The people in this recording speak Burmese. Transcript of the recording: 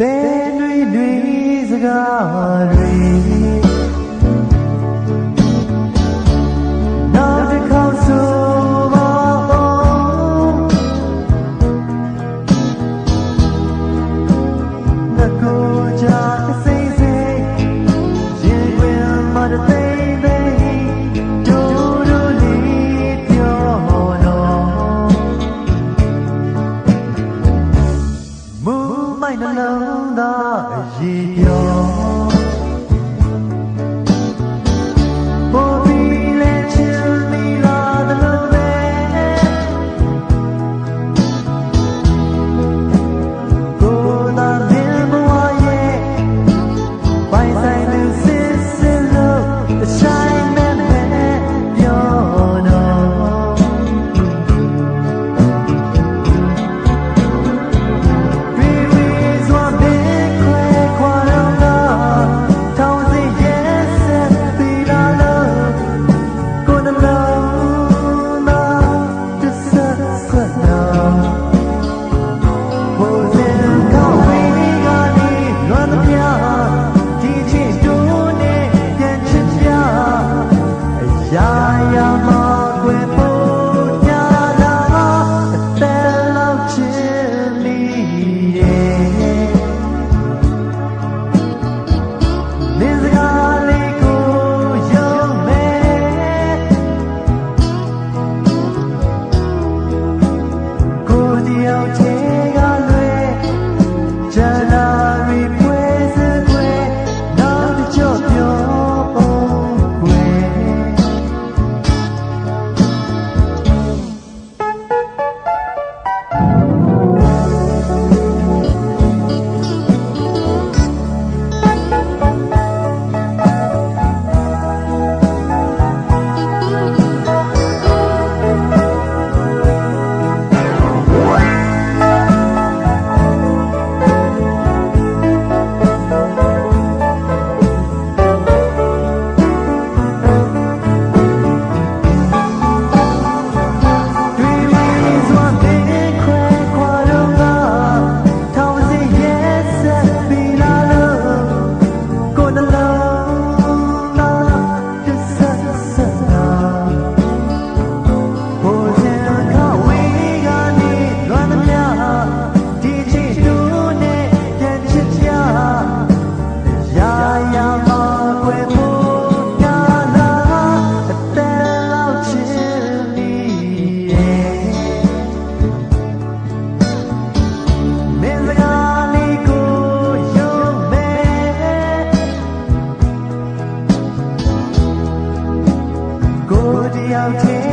တဲနှွေနှွေစကားတွေနောက်တစ်ခေါက်ဆိုပါဦးငါက လုံးသာရည်ပြော I'll take 你要听